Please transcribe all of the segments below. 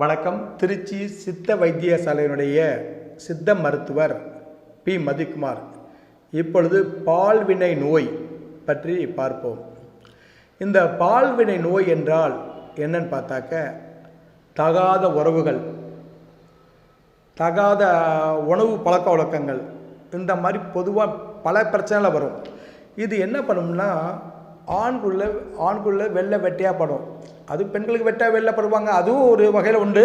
வணக்கம். திருச்சி சித்த வைத்தியசாலையினுடைய சித்த மருத்துவர் பி. மதிக்குமார். இப்பொழுது பால்வினை நோய் பற்றி பார்ப்போம். இந்த பால்வினை நோய் என்றால் என்னன்னு பார்த்தாக்க தகாத உறவுகள் தகாத உணவு பழக்க வழக்கங்கள் இந்த மாதிரி பொதுவாக பல பிரச்சனைகள் வரும். இது என்ன பண்ணும்னா ஆண்குள்ள ஆண்குள்ள வெள்ளை வெட்டையாக படும். அது பெண்களுக்கு வெட்ட வெள்ளை படுவாங்க அதுவும் ஒரு வகையில் உண்டு.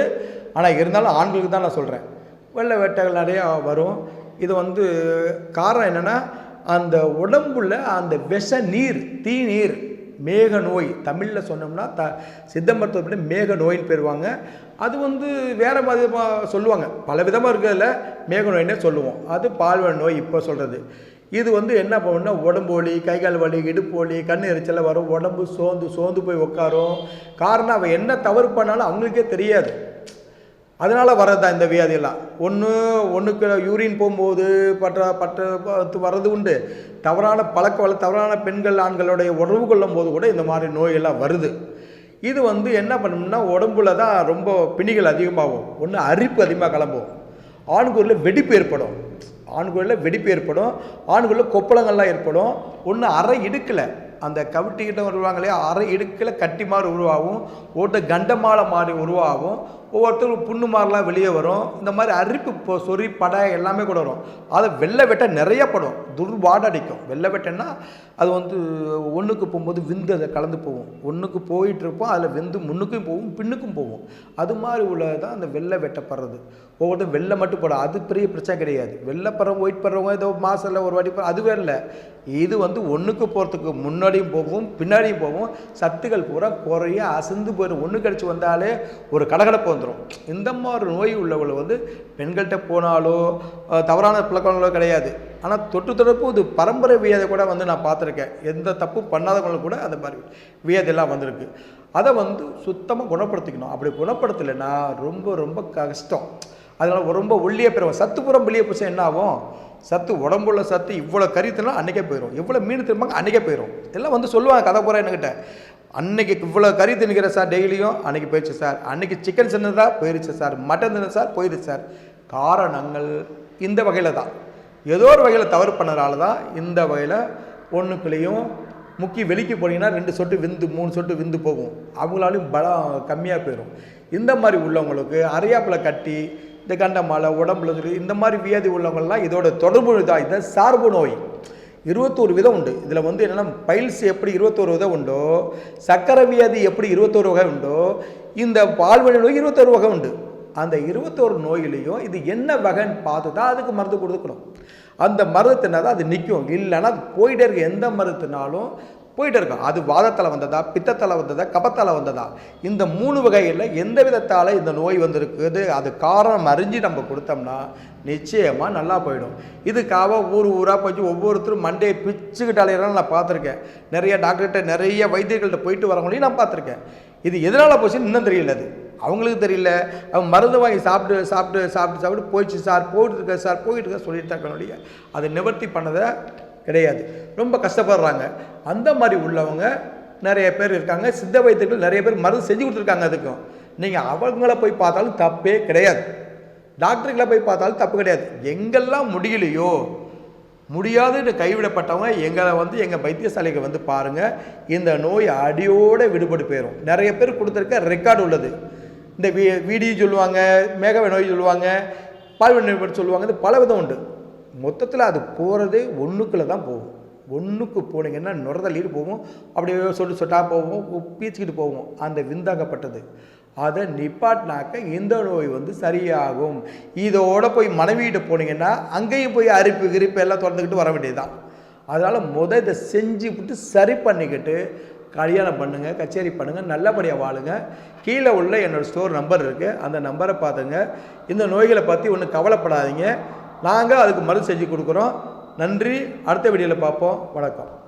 ஆனால் இருந்தாலும் ஆண்களுக்கு தான் நான் சொல்கிறேன் வெள்ளை வெட்டைகள் நிறையா வரும். இது வந்து காரணம் என்னென்னா அந்த உடம்புல அந்த விஷ நீர் தீ நீர் மேக நோய் தமிழில் சொன்னோம்னா த சித்த மருத்துவப்படி மேக நோயின்னு பெறுவாங்க அது வந்து வேறு விதமாக சொல்லுவாங்க. பல விதமாக இருக்கிறதுல மேக நோயினே சொல்லுவோம். அது பால்வன் நோய் இப்போ சொல்கிறது இது வந்து என்ன பண்ணுன்னா உடம்பு வலி கை கால் வலி இடுப்பு வலி கண் எரிச்சலாக வரும் உடம்பு சோர்ந்து சோர்ந்து போய் உட்காரும் காரணம் அவன் என்ன தவறு பண்ணாலும் அவங்களுக்கே தெரியாது. அதனால் வர்றது இந்த வியாதியெல்லாம். ஒன்று ஒன்றுக்கு யூரின் போகும்போது பற்ற பற்ற பத்து வர்றது உண்டு. தவறான பழக்க வள தவறான பெண்கள் ஆண்களுடைய உறவு கொள்ளும் போது கூட இந்த மாதிரி நோயெல்லாம் வருது. இது வந்து என்ன பண்ணணும்னா உடம்புல தான் ரொம்ப பிணிகள் அதிகமாகும். ஒன்று அரிப்பு அதிகமாக கிளம்பும். ஆண்கூரில் வெடிப்பு ஏற்படும். ஆண்குறில் வெடிப்பு ஏற்படும் ஆண்குறில் கொப்பளங்கள்லாம் ஏற்படும். ஒன்று அரை இடுக்கலை அந்த கவிட்டிக்கிட்ட வருவாங்க இல்லையா அரை இடுக்கில் கட்டி மாதிரி உருவாகும் ஓட்ட கண்டமாலை மாதிரி உருவாகும். ஒவ்வொருத்தரும் புண்ணு மாதிரிலாம் வெளியே வரும். இந்த மாதிரி அரிப்பு இப்போ சொறி படை எல்லாமே கூட வரும். அதை வெள்ளை வெட்டை நிறைய படும். துர்வாடை அடிக்கும் வெள்ளை வெட்டைன்னா அது வந்து ஒன்றுக்கு போகும்போது விந்து அதை கலந்து போகும். ஒன்றுக்கு போயிட்டு இருப்போம் அதில் வெந்து முன்னுக்கும் போகும் பின்னுக்கும் போகும். அது மாதிரி உள்ளது தான் அந்த வெள்ளை வெட்டப்படுறது ஒவ்வொருத்தரும் வெள்ளை மட்டும் போடும். அது பெரிய பிரச்சனை கிடையாது. வெள்ளை பறவை ஒயிட் பறவங்க ஏதோ மாதத்தில் ஒரு வாட்டி போகிற அதுவே இல்லை. இது வந்து ஒன்றுக்கு போகிறதுக்கு முன்னாடியும் போகும் பின்னாடியும் போகும். சத்துக்கள் பூரா குறைய அசந்து போயிடும். ஒன்று கடிச்சு வந்தாலே ஒரு கடகடப்பு வந்துடும் இந்த மாதிரி நோய் உள்ளவர்கள் வந்து பெண்கள்கிட்ட போனாலோ தவறான பழக்கங்களோ கிடையாது. ஆனால் தொட்டு தொடர்பு இது பரம்பரை வியாதி கூட வந்து நான் பார்த்துருக்கேன். எந்த தப்பும் பண்ணாதவங்களும் கூட அந்த மாதிரி வியாதியெல்லாம் வந்திருக்கு. அதை வந்து சுத்தமாக குணப்படுத்திக்கணும். அப்படி குணப்படுத்தலைன்னா ரொம்ப ரொம்ப கஷ்டம். அதனால் ரொம்ப ஒல்லியே போயிடும் சத்து புறம் வெளியே போச்சு என்ன ஆகும்? சத்து உடம்புள்ள சத்து இவ்வளோ கறி திரும்ப அன்றைக்கே போயிடும் இவ்வளோ மீன் திரும்பாங்க அன்றைக்கே போயிடும் எல்லாம் வந்து சொல்லுவாங்க கதை பூரா என்கிட்ட அன்னைக்கு இவ்வளோ கறி தின்கிற சார் டெய்லியும்? அன்னைக்கு போயிடுச்சு சார். அன்னைக்கு சிக்கன் சின்னதா போயிடுச்சு சார். மட்டன் தின சார்? போயிடுச்சு சார். காரணங்கள் இந்த வகையில் தான். ஏதோ ஒரு வகையில் தவறு பண்ணதால தான் இந்த வகையில் ஒன்றுக்குள்ளேயும் முக்கி வெளிக்கு போனீங்கன்னா ரெண்டு சொட்டு விந்து மூணு சொட்டு விந்து போகும். அவங்களாலையும் பலம் கம்மியாக போயிடும் இந்த மாதிரி உள்ளவங்களுக்கு அரியாப்பில் கட்டி இந்த கண்டமலை உடம்புல இந்த மாதிரி வியாதி உள்ளவங்கள்லாம் இதோட தொடர்பு தான். இதுதான் சார்பு நோய். இருபத்தோரு விதம் உண்டு. இதில் வந்து என்னென்னா பைல்ஸ் எப்படி இருபத்தோரு விதம் உண்டோ சக்கரை வியாதி எப்படி இருபத்தோரு வகை உண்டோ இந்த பால்வழி நோய் இருபத்தோரு வகை உண்டு. அந்த இருபத்தோரு நோயிலையும் இது என்ன வகைன்னு பார்த்து தான் அதுக்கு மருந்து கொடுக்கணும் அந்த மருந்து தின்னாதான் அது நிற்கும். இல்லைன்னா அது போயிட்டே இருக்க. எந்த மருந்து தின்னாலும் போயிட்டே இருக்கும். அது வாதத்தில் வந்ததா? பித்தத்தில் வந்ததா? கபத்தால் வந்ததா? இந்த மூணு வகையில் எந்த விதத்தால் இந்த நோய் வந்திருக்குது? அது காரணம் அறிஞ்சு நம்ம கொடுத்தோம்னா நிச்சயமாக நல்லா போயிடும். இதுக்காக ஊர் ஊராக போய் ஒவ்வொருத்தரும் மண்டையை பிச்சுக்கிட்டு அலையிறான்னு நான் பார்த்துருக்கேன். நிறைய டாக்டர்கிட்ட நிறைய வைத்தியர்கள்ட்ட போயிட்டு வரவங்களையும் நான் பார்த்துருக்கேன். இது எதனால் போச்சுன்னு இன்னும் தெரியல அது. அவங்களுக்கு தெரியல. அவன் மருந்து வாங்கி சாப்பிட்டு சாப்பிட்டு சாப்பிட்டு சாப்பிட்டு போயிடுச்சு சார் போயிட்டு இருக்க சார் போயிட்டு இருக்க சொல்லிட்டு தான் இருக்கணும் அதை நிவர்த்தி பண்ணதை கிடையாது. ரொம்ப கஷ்டப்படுறாங்க. அந்த மாதிரி உள்ளவங்க நிறைய பேர் இருக்காங்க. சித்த வைத்தியர்கள் நிறைய பேர் மருந்து செஞ்சு கொடுத்துருக்காங்க அதுக்கும். நீங்கள் அவங்கள போய் பார்த்தாலும் தப்பே கிடையாது. டாக்டர்களை போய் பார்த்தாலும் தப்பு கிடையாது. எங்கெல்லாம் முடியலையோ முடியாதுன்னு கைவிடப்பட்டவங்க எங்களை வந்து எங்கள் வைத்தியசாலைக்கு வந்து பாருங்கள் இந்த நோய் அடியோடு விடுபட்டு போயிடும் நிறைய பேர் கொடுத்துருக்க ரெக்கார்டு உள்ளது. இந்த வீ வீடியும் சொல்லுவாங்க மேகவை நோய் சொல்லுவாங்க பால்வன் நோய் சொல்லுவாங்க இது பல விதம் உண்டு. மொத்தத்தில் அது போகிறது ஒன்றுக்குள்ளே தான் போகும். ஒன்றுக்கு போனீங்கன்னா நுரதள்ளீடு போகும். அப்படியே சொட்டு சொட்டாக போவோம் பீச்சிக்கிட்டு போவோம் அந்த விந்தாகப்பட்டது அதை நிப்பாட்டினாக்க இந்த நோய் வந்து சரியாகும். இதோட போய் மனைவியிட்ட போனீங்கன்னா அங்கேயும் போய் அரிப்பு கிரிப்பு எல்லாம் திறந்துக்கிட்டு வர வேண்டியதுதான். அதனால் முத இதை செஞ்சு விட்டு சரி பண்ணிக்கிட்டு கல்யாணம் பண்ணுங்கள் கச்சேரி பண்ணுங்கள் நல்லபடியாக வாழுங்க. கீழே உள்ள என்னோடய ஸ்டோர் நம்பர் இருக்குது அந்த நம்பரை பார்த்துங்க. இந்த நோய்களை பற்றி ஒன்றும் கவலைப்படாதீங்க. நாங்கள் அதுக்கு மருந்து செஞ்சு கொடுக்குறோம். நன்றி. அடுத்த வீடியோவில் பார்ப்போம். வணக்கம்.